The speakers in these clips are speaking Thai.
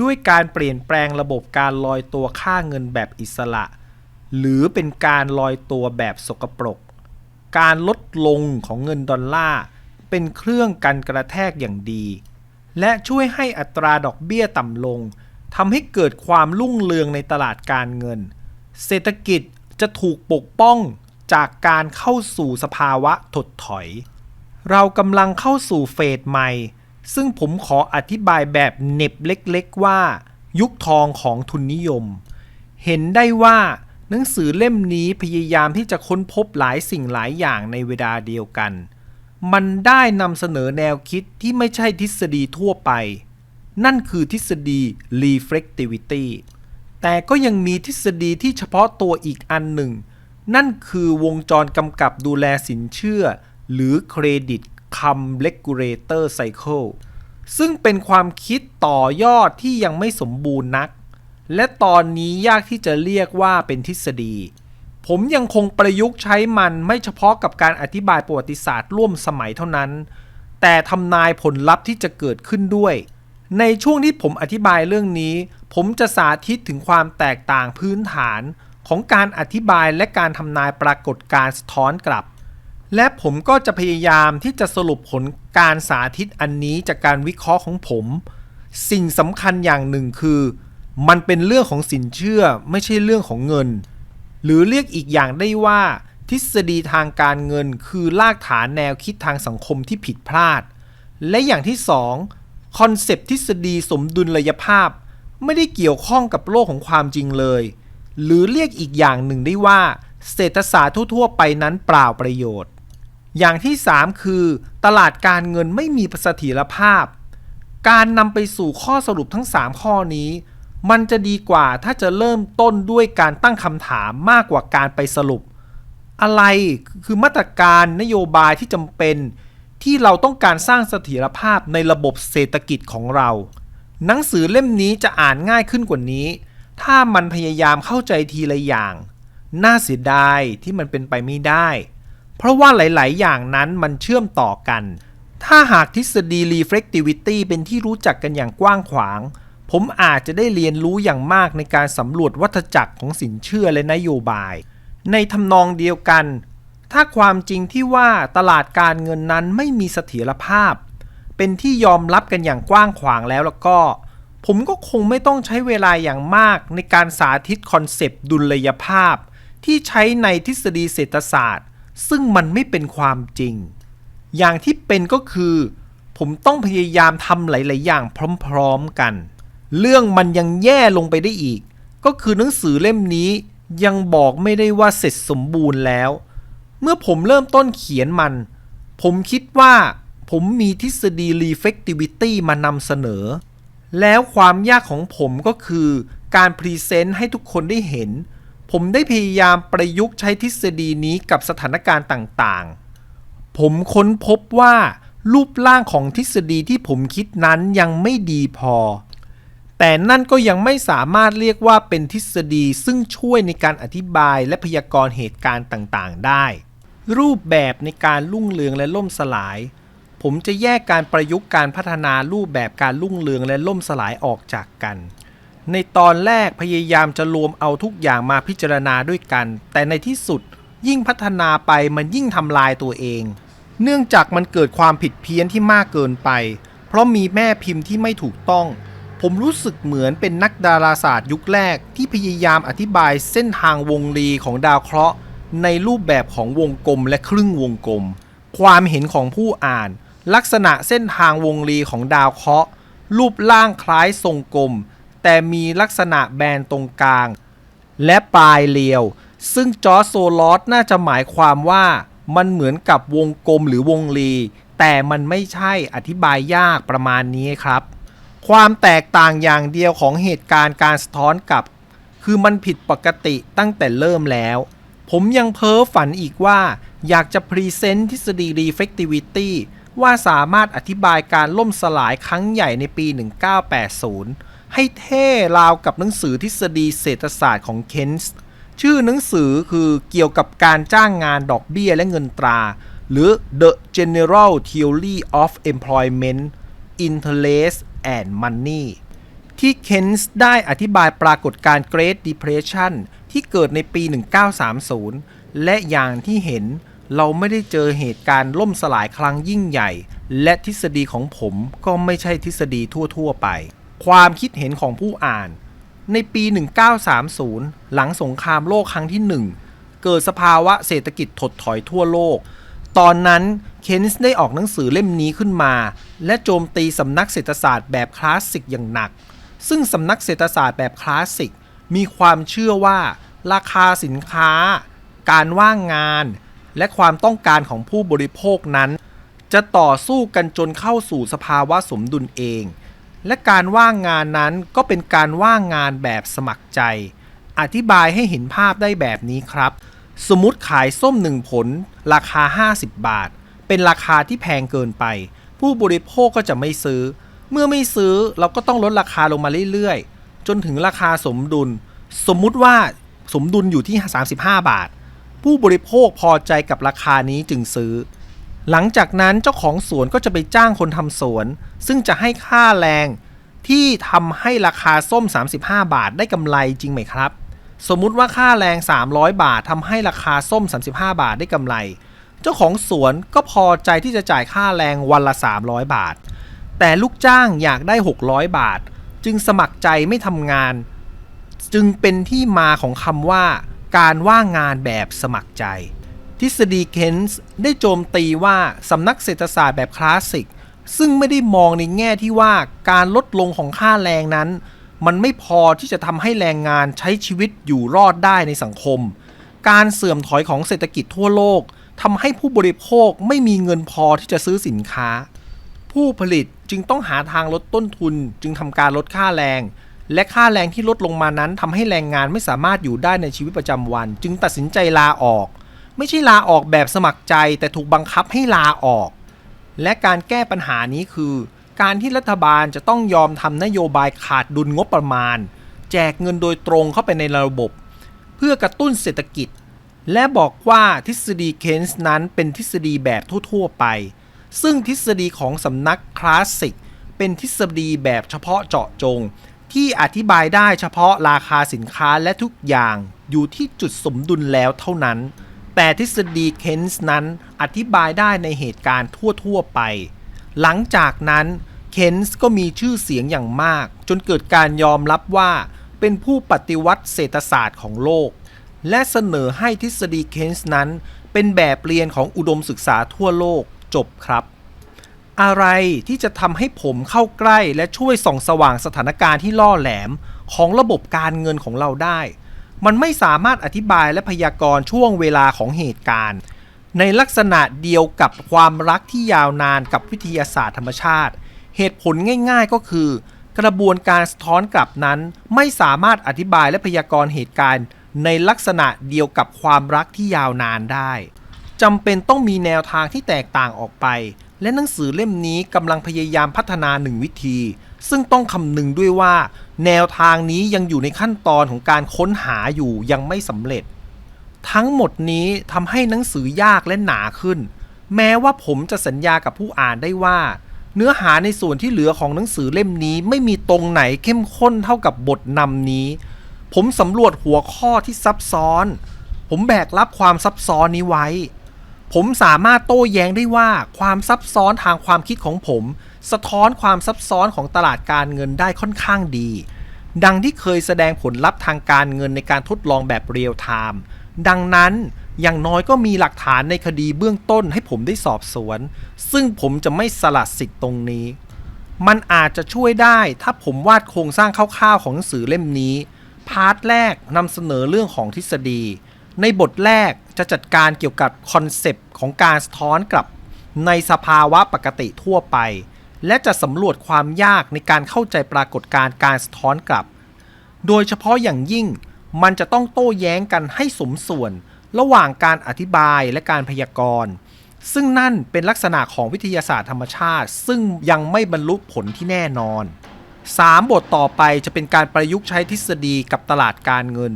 ด้วยการเปลี่ยนแปลงระบบการลอยตัวค่าเงินแบบอิสระ หรือเป็นการลอยตัวแบบสกปรก การลดลงของเงินดอลลาร์เป็นเครื่องกันกระแทกอย่างดี และช่วยให้อัตราดอกเบี้ยต่ำลงทำให้เกิดความรุ่งเรืองในตลาดการเงิน เศรษฐกิจจะถูกปกป้องจากการเข้าสู่สภาวะถดถอย เรากำลังเข้าสู่เฟสใหม่ ซึ่งผมขออธิบายแบบเน็บเล็กๆว่า ยุคทองของทุนนิยม เห็นได้ว่าหนังสือเล่มนี้พยายามที่จะค้นพบหลายสิ่งหลายอย่างในเวลาเดียวกัน มันได้นำเสนอแนวคิดที่ไม่ใช่ทฤษฎีทั่วไป นั่นคือทฤษฎี reflectivity แต่ก็ยังมีทฤษฎีที่เฉพาะตัวอีกอันหนึ่ง นั่นคือวงจรกำกับดูแลสินเชื่อ หรือเครดิต Credit Cum Regulator Cycle ซึ่งเป็นความคิดต่อยอดที่ยังไม่สมบูรณ์นัก และตอนนี้ยากที่จะเรียกว่าเป็นทฤษฎี ผมยังคงประยุกต์ใช้มันไม่เฉพาะกับการอธิบายประวัติศาสตร์ร่วมสมัยเท่านั้น แต่ทำนายผลลัพธ์ที่จะเกิดขึ้นด้วย ในช่วงที่ผมอธิบายเรื่องนี้ ผมจะสาธิตถึงความแตกต่างพื้นฐานของการอธิบายและการทำนายปรากฏการณ์สะท้อนกลับ และผมก็จะพยายามที่จะสรุปผลการสาธิตอันนี้จากการวิเคราะห์ของผม สิ่งสำคัญอย่างหนึ่งคือ มันเป็นเรื่องของสินเชื่อไม่ใช่เรื่องของเงิน หรือเรียกอีกอย่างได้ว่า ทฤษฎีทางการเงิน คือรากฐานแนวคิดทางสังคมที่ผิดพลาด และอย่างที่สองคอนเซปต์ทฤษฎีสมดุลยภาพ ไม่ได้เกี่ยวข้องกับโลกของความจริงเลย หรือเรียกอีกอย่างหนึ่งได้ว่า เศรษฐศาสตร์ทั่วๆ ไปนั้นเปล่าประโยชน์ อย่างที่ 3 คือ ตลาดการเงินไม่มีเสถียรภาพ การนำไปสู่ข้อสรุปทั้ง 3 ข้อนี้ มันจะดีกว่าถ้าจะเริ่มต้นด้วยการตั้งคำถามมากกว่าการไปสรุป อะไรคือมาตรการนโยบายที่จำเป็น ที่เราต้องการสร้างเสถียรภาพในระบบเศรษฐกิจของเรา หนังสือเล่มนี้จะอ่านง่ายขึ้นกว่านี้ ถ้ามันพยายามเข้าใจทีละอย่าง น่าเสียดายที่มันเป็นไปไม่ได้ เพราะว่าหลาย ๆ อย่างนั้นมันเชื่อมต่อกัน ถ้าหากทฤษฎี reflectivity เป็นที่รู้จักกันอย่างกว้างขวาง ผมอาจจะได้เรียนรู้อย่างมากในการสำรวจวัฏจักรของสินเชื่อและนโยบาย ในทำนองเดียวกัน ถ้าความจริงที่ว่าตลาดการเงินนั้นไม่มีเสถียรภาพ เป็นที่ยอมรับกันอย่างกว้างขวางแล้วแล้วก็ผมก็คงไม่ต้องใช้เวลาอย่างมากในการสาธิตคอนเซปต์ดุลยภาพ ที่ใช้ในทฤษฎีเศรษฐศาสตร์ ซึ่งมันไม่เป็นความจริง อย่างที่เป็นก็คือ ผมต้องพยายามทำหลาย ๆ อย่างพร้อม ๆ กัน เรื่องมันยังแย่ลงไปได้อีก ก็คือหนังสือเล่มนี้ยังบอกไม่ได้ว่าเสร็จสมบูรณ์แล้ว เมื่อผมเริ่มต้นเขียนมัน ผมคิดว่าผมมีทฤษฎี reflectivity มานำเสนอ แล้วความยากของผมก็คือการพรีเซนต์ให้ทุกคนได้เห็น ผมได้พยายามประยุกต์ใช้ทฤษฎีนี้กับสถานการณ์ต่างๆ ผมค้นพบว่ารูปร่างของทฤษฎีที่ผมคิดนั้นยังไม่ดีพอ แต่นั่นก็ยังไม่สามารถเรียกว่าเป็นทฤษฎีซึ่งช่วยในการอธิบายและพยากรณ์เหตุการณ์ต่างๆ ได้ รูปแบบในการรุ่งเรืองและล่มสลาย ผมจะแยกการประยุกต์การพัฒนารูปแบบการรุ่งเรืองและล่มสลายออกจากกัน ในตอนแรกพยายามจะรวมเอาทุกอย่างมาพิจารณาด้วยกัน แต่ในที่สุดยิ่งพัฒนาไปมันยิ่งทำลายตัวเอง เนื่องจากมันเกิดความผิดเพี้ยนที่มากเกินไป เพราะมีแม่พิมพ์ที่ไม่ถูกต้อง ผมรู้สึกเหมือนเป็นนักดาราศาสตร์ยุคแรกที่พยายามอธิบายเส้นทางวงรีของดาวเคราะห์ ในรูปแบบของวงกลมและครึ่งวงกลม ความเห็นของผู้อ่าน ลักษณะเส้นทางวงรีของดาวเคราะห์ รูปร่างคล้ายทรงกลม แต่มีลักษณะแบนตรงกลาง และปลายเรียว ซึ่งจอร์โซลอสน่าจะหมายความว่ามันเหมือนกับวงกลมหรือวงรี แต่มันไม่ใช่อธิบายยากประมาณนี้ครับ ความแตกต่างอย่างเดียวของเหตุการณ์การสะท้อนกับ คือมันผิดปกติตั้งแต่เริ่มแล้ว ผมยังเพ้อฝันอีกว่า อยากจะพรีเซนต์ทฤษฎี reflectivity ว่าสามารถอธิบายการล่มสลายครั้งใหญ่ในปี 1980 ให้เท่ราวกับหนังสือทฤษฎีเศรษฐศาสตร์ของเคนส์ชื่อหนังสือคือเกี่ยวกับการจ้างงานดอกเบี้ยและเงินตรา หรือ The General Theory of Employment Interest and Money ที่เคนส์ได้อธิบายปรากฏการณ์ Great Depression ที่เกิดในปี 1930 และอย่างที่เห็นเราไม่ได้เจอเหตุการณ์ล่มสลายครั้งยิ่งใหญ่ และทฤษฎีของผมก็ไม่ใช่ทฤษฎีทั่ว ๆ ไป ความคิดเห็นของผู้อ่าน ในปี 1930 หลังสงครามโลกครั้งที่ 1 เกิดสภาวะเศรษฐกิจถดถอยทั่วโลก ตอนนั้นเคนส์ได้ออกหนังสือเล่มนี้ขึ้นมา และโจมตีสำนักเศรษฐศาสตร์แบบคลาสสิกอย่างหนัก ซึ่งสำนักเศรษฐศาสตร์แบบคลาสสิกมีความเชื่อว่า ราคาสินค้า การว่างงาน และความต้องการของผู้บริโภคนั้น จะต่อสู้กันจนเข้าสู่สภาวะสมดุลเอง และการว่างงานนั้นก็เป็นการว่างงานแบบสมัครใจ อธิบายให้เห็นภาพได้แบบนี้ครับ สมมติขายส้มหนึ่งผล ราคา 50 บาท เป็นราคาที่แพงเกินไป ผู้บริโภคก็จะไม่ซื้อ เมื่อไม่ซื้อเราก็ต้องลดราคาลงมาเรื่อยๆ จนถึงราคาสมดุล สมมุติว่าสมดุลอยู่ที่ 35 บาท ผู้บริโภคพอใจกับราคานี้จึงซื้อ หลังจากนั้นเจ้าของสวนก็จะไปจ้างคนทำสวน ซึ่งจะให้ค่าแรงที่ทำให้ราคาส้ม 35 บาทได้กำไรจริงไหมครับ สมมุติว่าค่าแรง 300 บาททำให้ราคาส้ม 35 บาทได้กำไร เจ้าของสวนก็พอใจที่จะจ่ายค่าแรงวันละ 300 บาท แต่ลูกจ้างอยากได้ 600 บาท จึงสมัครใจไม่ทำงาน จึงเป็นที่มาของคำว่า การว่างงานแบบสมัครใจ ทฤษฎีเคนส์ได้โจมตีว่าสำนักเศรษฐศาสตร์แบบคลาสสิก ซึ่งไม่ได้มองในแง่ที่ว่าการลดลงของค่าแรงนั้น มันไม่พอที่จะทำให้แรงงานใช้ชีวิตอยู่รอดได้ในสังคม การเสื่อมถอยของเศรษฐกิจทั่วโลกทำให้ผู้บริโภคไม่มีเงินพอที่จะซื้อสินค้า ผู้ผลิตจึงต้องหาทางลดต้นทุน จึงทำการลดค่าแรง และค่าแรงที่ลดลงมานั้นทำให้แรงงานไม่สามารถอยู่ได้ในชีวิตประจำวัน จึงตัดสินใจลาออก ไม่ใช่ลาออกแบบสมัครใจแต่ถูกบังคับให้ลาออก และการแก้ปัญหานี้คือ การที่รัฐบาลจะต้องยอมทำนโยบายขาดดุลงบประมาณ แจกเงินโดยตรงเข้าไปในระบบ เพื่อกระตุ้นเศรษฐกิจ และบอกว่าทฤษฎีเคนส์นั้นเป็นทฤษฎีแบบทั่ว ๆ ไป ซึ่งทฤษฎีของสำนักคลาสสิกเป็นทฤษฎีแบบเฉพาะเจาะจง ที่อธิบายได้เฉพาะราคาสินค้าและทุกอย่างอยู่ที่จุดสมดุลแล้วเท่านั้น แต่ทฤษฎีเคนส์นั้นอธิบายได้ในเหตุการณ์ทั่วๆไป หลังจากนั้นเคนส์ก็มีชื่อเสียงอย่างมาก จนเกิดการยอมรับว่าเป็นผู้ปฏิวัติเศรษฐศาสตร์ของโลก และเสนอให้ทฤษฎีเคนส์นั้น เป็นแบบเรียนของอุดมศึกษาทั่วโลกจบครับ อะไรที่จะทำให้ผมเข้าใกล้และช่วยส่องสว่างสถานการณ์ที่ล่อแหลมของระบบการเงินของเราได้ มันไม่สามารถอธิบายและพยากรณ์ช่วงเวลาของเหตุการณ์ ในลักษณะเดียวกับความรักที่ยาวนานกับวิทยาศาสตร์ธรรมชาติ เหตุผลง่าย ๆก็คือ กระบวนการสะท้อนกลับนั้น ไม่สามารถอธิบายและพยากรณ์เหตุการณ์ ในลักษณะเดียวกับความรักที่ยาวนานได้จำเป็นต้องมีแนวทางที่แตกต่างออกไป และหนังสือเล่มนี้กำลังพยายามพัฒนาหนึ่งวิธี ซึ่งต้องคำนึงด้วยว่า แนวทางนี้ยังอยู่ในขั้นตอนของการค้นหาอยู่ยังไม่สำเร็จ ทั้งหมดนี้ทำให้หนังสือยากและหนาขึ้น แม้ว่าผมจะสัญญากับผู้อ่านได้ว่า เนื้อหาในส่วนที่เหลือของหนังสือเล่มนี้ไม่มีตรงไหนเข้มข้นเท่ากับบทนำนี้ ผมสำรวจหัวข้อที่ซับซ้อน ผมแบกรับความซับซ้อนนี้ไว้ ผมสามารถโต้แย้งได้ว่าความซับซ้อนทางความคิดของผม สะท้อนความซับซ้อนของตลาดการเงินได้ค่อนข้างดี ดังที่เคยแสดงผลลัพธ์ทางการเงินในการทดลองแบบเรียลไทม์ดังนั้นอย่างน้อยก็มีหลักฐานในคดีเบื้องต้นให้ผมได้สอบสวน ซึ่งผมจะไม่สลัดสิทธิ์ตรงนี้ มันอาจจะช่วยได้ถ้าผมวาดโครงสร้างคร่าวๆของหนังสือเล่มนี้ พาร์ทแรกนำเสนอเรื่องของทฤษฎี ในบทแรกจะจัดการเกี่ยวกับคอนเซปต์ของการสะท้อนกลับในสภาวะปกติทั่วไป และจะสำรวจความยากในการเข้าใจปรากฏการณ์การสะท้อนกลับ โดยเฉพาะอย่างยิ่งมันจะต้องโต้แย้งกันให้สมส่วน ระหว่างการอธิบายและการพยากรณ์ ซึ่งนั่นเป็นลักษณะของวิทยาศาสตร์ธรรมชาติ ซึ่งยังไม่บรรลุผลที่แน่นอน 3 บทต่อไปจะเป็นการประยุกต์ใช้ทฤษฎีกับตลาดการเงิน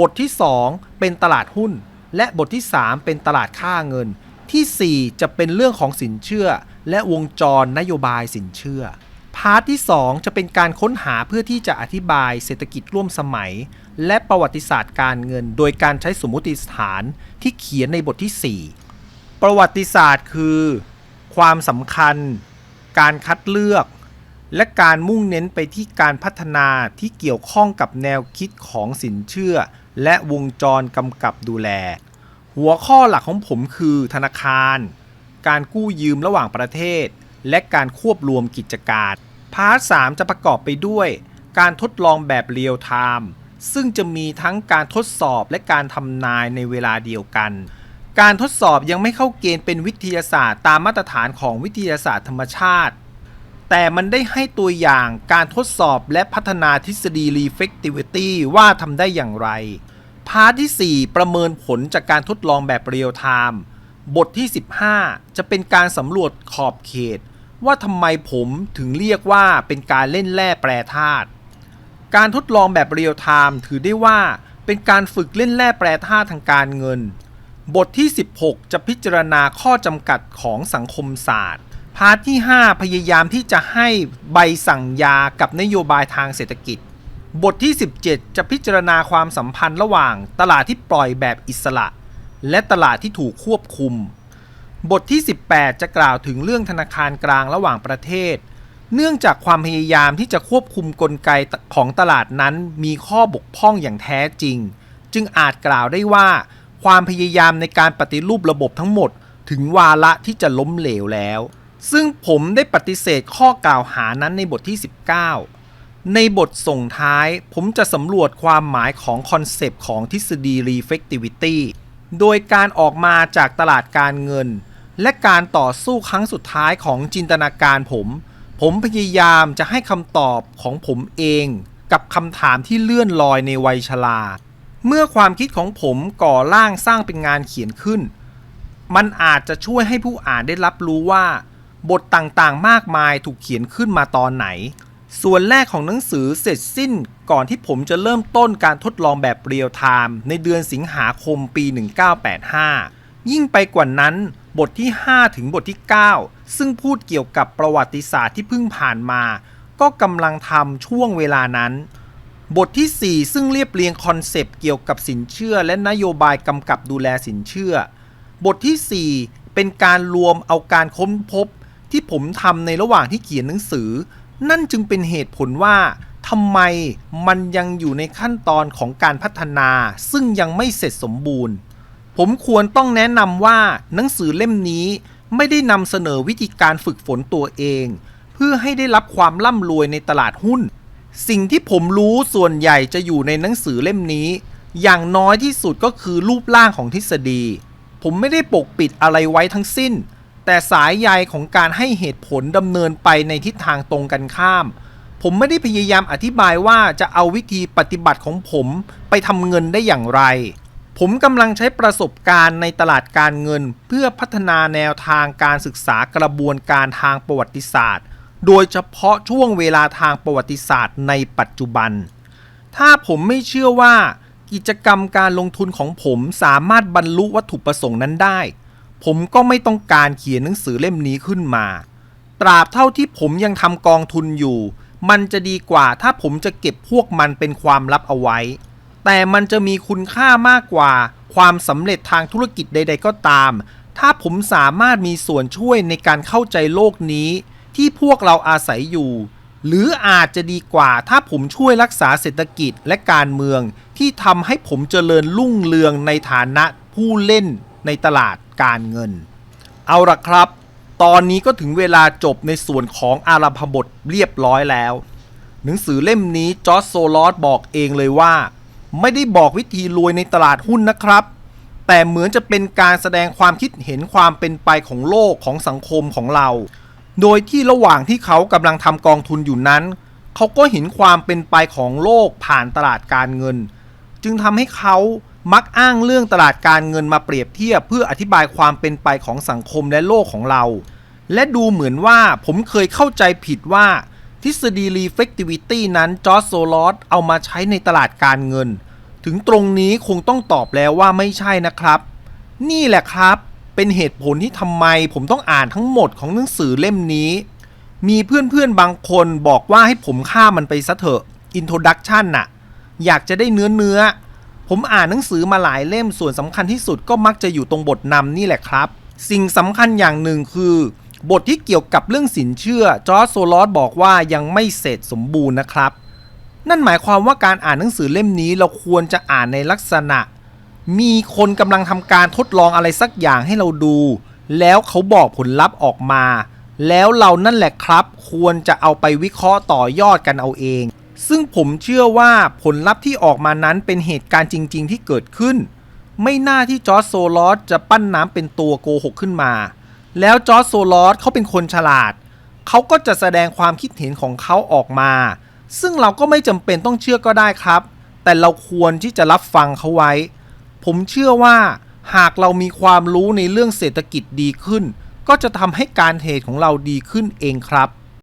บทที่ 2 เป็นตลาดหุ้น และบทที่ 3 เป็นตลาดค่าเงิน ที่ 4 จะเป็นเรื่องของสินเชื่อ และวงจรนโยบายสินเชื่อ พาร์ทที่ 2 จะเป็นการค้นหาเพื่อที่จะอธิบายเศรษฐกิจร่วมสมัย และประวัติศาสตร์การเงิน โดยการใช้สมมติฐานที่เขียนในบทที่ 4 ประวัติศาสตร์คือ ความสำคัญ การคัดเลือก และการมุ่งเน้นไปที่การพัฒนาที่เกี่ยวข้องกับแนวคิดของสินเชื่อ และวงจรกำกับดูแล หัวข้อหลักของผมคือธนาคาร การกู้ยืมระหว่างประเทศ และการควบรวมกิจการ พาร์ท 3 จะประกอบไปด้วย การทดลองแบบเรียลไทม์ซึ่งจะมีทั้งการทดสอบและการทำนายในเวลาเดียวกัน การทดสอบยังไม่เข้าเกณฑ์เป็นวิทยาศาสตร์ตามมาตรฐานของวิทยาศาสตร์ธรรมชาติ แต่มันได้ให้ตัวอย่างการทดสอบและพัฒนาทฤษฎี reflectivity ว่าทำได้อย่างไร พาร์ทที่ 4 ประเมินผลจากการทดลองแบบเรียลไทม์ บทที่ 15 จะเป็นการสำรวจขอบเขต ว่าทำไมผมถึงเรียกว่าเป็นการเล่นแร่แปรธาตุ การทดลองแบบเรียลไทม์ถือได้ว่าเป็นการฝึกเล่นแร่แปรธาตุทางการเงิน บทที่ 16 จะพิจารณาข้อจำกัดของสังคมศาสตร์ พาร์ทที่ 5 พยายามที่จะให้ใบสั่งยากับนโยบายทางเศรษฐกิจ บทที่ 17 จะพิจารณาความสัมพันธ์ระหว่างตลาดที่ปล่อยแบบอิสระ และตลาดที่ถูกควบคุม บทที่ 18 จะกล่าวถึงเรื่องธนาคารกลางระหว่างประเทศ เนื่องจากความพยายามที่จะควบคุมกลไกของตลาดนั้นมีข้อบกพร่องอย่างแท้จริง จึงอาจกล่าวได้ว่า ความพยายามในการปฏิรูประบบทั้งหมด ถึงวาระที่จะล้มเหลวแล้ว ซึ่งผมได้ปฏิเสธข้อกล่าวหานั้นในบทที่ 19ในบทส่งท้ายผมจะสำรวจความหมายของคอนเซปต์ของทฤษฎี reflectivity โดยการออกมาจากตลาดการเงิน และการต่อสู้ครั้งสุดท้ายของจินตนาการผม ผมพยายามจะให้คำตอบของผมเอง กับคำถามที่เลื่อนลอยในวัยชราเมื่อความคิดของผมก่อร่างสร้างเป็นงานเขียนขึ้น มันอาจจะช่วยให้ผู้อ่านได้รับรู้ว่า บทต่างๆ มากมายถูกเขียนขึ้นมาตอนไหน ส่วนแรกของหนังสือเสร็จสิ้นก่อนที่ผมจะเริ่มต้นการทดลองแบบเรียลไทม์ในเดือนสิงหาคมปี 1985 ยิ่งไปกว่านั้น บทที่ 5 ถึงบทที่ 9 ซึ่งพูดเกี่ยวกับประวัติศาสตร์ที่เพิ่งผ่านมา ก็กำลังทำช่วงเวลานั้น บทที่ 4 ซึ่งเรียบเรียงคอนเซปต์เกี่ยวกับสินเชื่อ และนโยบายกำกับดูแลสินเชื่อ บทที่ 4 เป็นการรวมเอาการค้นพบที่ผมทำในระหว่างที่เขียนหนังสือ นั่นจึงเป็นเหตุผลว่าทำไมมันยังอยู่ในขั้นตอนของการพัฒนา ซึ่งยังไม่เสร็จสมบูรณ์ ผมควรต้องแนะนำว่าหนังสือเล่มนี้ไม่ได้นำเสนอวิธีการฝึกฝนตัวเอง เพื่อให้ได้รับความร่ำรวยในตลาดหุ้น สิ่งที่ผมรู้ส่วนใหญ่จะอยู่ในหนังสือเล่มนี้ อย่างน้อยที่สุดก็คือรูปร่างของทฤษฎี ผมไม่ได้ปกปิดอะไรไว้ทั้งสิ้น แต่สายใยของการให้เหตุผลดำเนินไปในทิศทางตรงกันข้าม ผมไม่ได้พยายามอธิบายว่าจะเอาวิธีปฏิบัติของผมไปทำเงินได้อย่างไร ผมกำลังใช้ประสบการณ์ในตลาดการเงิน เพื่อพัฒนาแนวทางการศึกษากระบวนการทางประวัติศาสตร์ โดยเฉพาะช่วงเวลาทางประวัติศาสตร์ในปัจจุบัน ถ้าผมไม่เชื่อว่ากิจกรรมการลงทุนของผมสามารถบรรลุวัตถุประสงค์นั้นได้ ผมก็ไม่ต้องการเขียนหนังสือเล่มนี้ขึ้นมา ตราบเท่าที่ผมยังทำกองทุนอยู่ มันจะดีกว่าถ้าผมจะเก็บพวกมันเป็นความลับเอาไว้ แต่มันจะมีคุณค่ามากกว่า ความสำเร็จทางธุรกิจใด ๆ ก็ตาม ถ้าผมสามารถมีส่วนช่วยในการเข้าใจโลกนี้ ที่พวกเราอาศัยอยู่ หรืออาจจะดีกว่าถ้าผมช่วยรักษาเศรษฐกิจและการเมือง ที่ทำให้ผมเจริญรุ่งเรืองในฐานะผู้เล่น ในตลาดการเงิน เอาละครับ ตอนนี้ก็ถึงเวลาจบในส่วนของอารัมพบทเรียบร้อยแล้ว หนังสือเล่มนี้จอร์จโซลอสบอกเองเลยว่า ไม่ได้บอกวิธีรวยในตลาดหุ้นนะครับ แต่เหมือนจะเป็นการแสดงความคิดเห็นความเป็นไปของโลกของสังคมของเรา โดยที่ระหว่างที่เขากำลังทำกองทุนอยู่นั้น เขาก็เห็นความเป็นไปของโลกผ่านตลาดการเงิน จึงทำให้เขา มักอ้างเรื่องตลาดการเงินมาเปรียบเทียบ เพื่ออธิบายความเป็นไปของสังคมและโลกของเรา และดูเหมือนว่าผมเคยเข้าใจผิดว่า ทฤษฎี reflectivity นั้นจอร์จโซลอสเอามาใช้ในตลาดการเงิน ถึงตรงนี้คงต้องตอบแล้วว่าไม่ใช่นะครับ นี่แหละครับ เป็นเหตุผลที่ทำไมผมต้องอ่านทั้งหมดของหนังสือเล่มนี้ มีเพื่อนๆบางคนบอกว่าให้ผมฆ่ามันไปซะเถอะอินโทรดักชันน่ะ อยากจะได้เนื้อเนื้อ ผมอ่านหนังสือมาหลายเล่มส่วนสำคัญที่สุดก็มักจะอยู่ตรงบทนำนี่แหละครับ สิ่งสำคัญอย่างหนึ่งคือบทที่เกี่ยวกับเรื่องสินเชื่อจอร์จโซลอสบอกว่ายังไม่เสร็จสมบูรณ์นะครับ นั่นหมายความว่าการอ่านหนังสือเล่มนี้เราควรจะอ่านในลักษณะ มีคนกำลังทำการทดลองอะไรสักอย่างให้เราดู แล้วเขาบอกผลลัพธ์ออกมา แล้วเรานั่นแหละครับ ควรจะเอาไปวิเคราะห์ต่อยอดกันเอาเอง ซึ่งผมเชื่อว่าผลลัพธ์ที่ออกมานั้นเป็นเหตุการณ์จริง ๆ ที่เกิดขึ้น ไม่น่าที่จอร์จโซลอสจะปั้นน้ำเป็นตัวโกหกขึ้นมา แล้วจอร์จโซลอสเขาเป็นคนฉลาด เขาก็จะแสดงความคิดเห็นของเขาออกมา ซึ่งเราก็ไม่จำเป็นต้องเชื่อก็ได้ครับ แต่เราควรที่จะรับฟังเขาไว้ ผมเชื่อว่าหากเรามีความรู้ในเรื่องเศรษฐกิจดีขึ้น ก็จะทำให้การเทรดของเราดีขึ้นเองครับ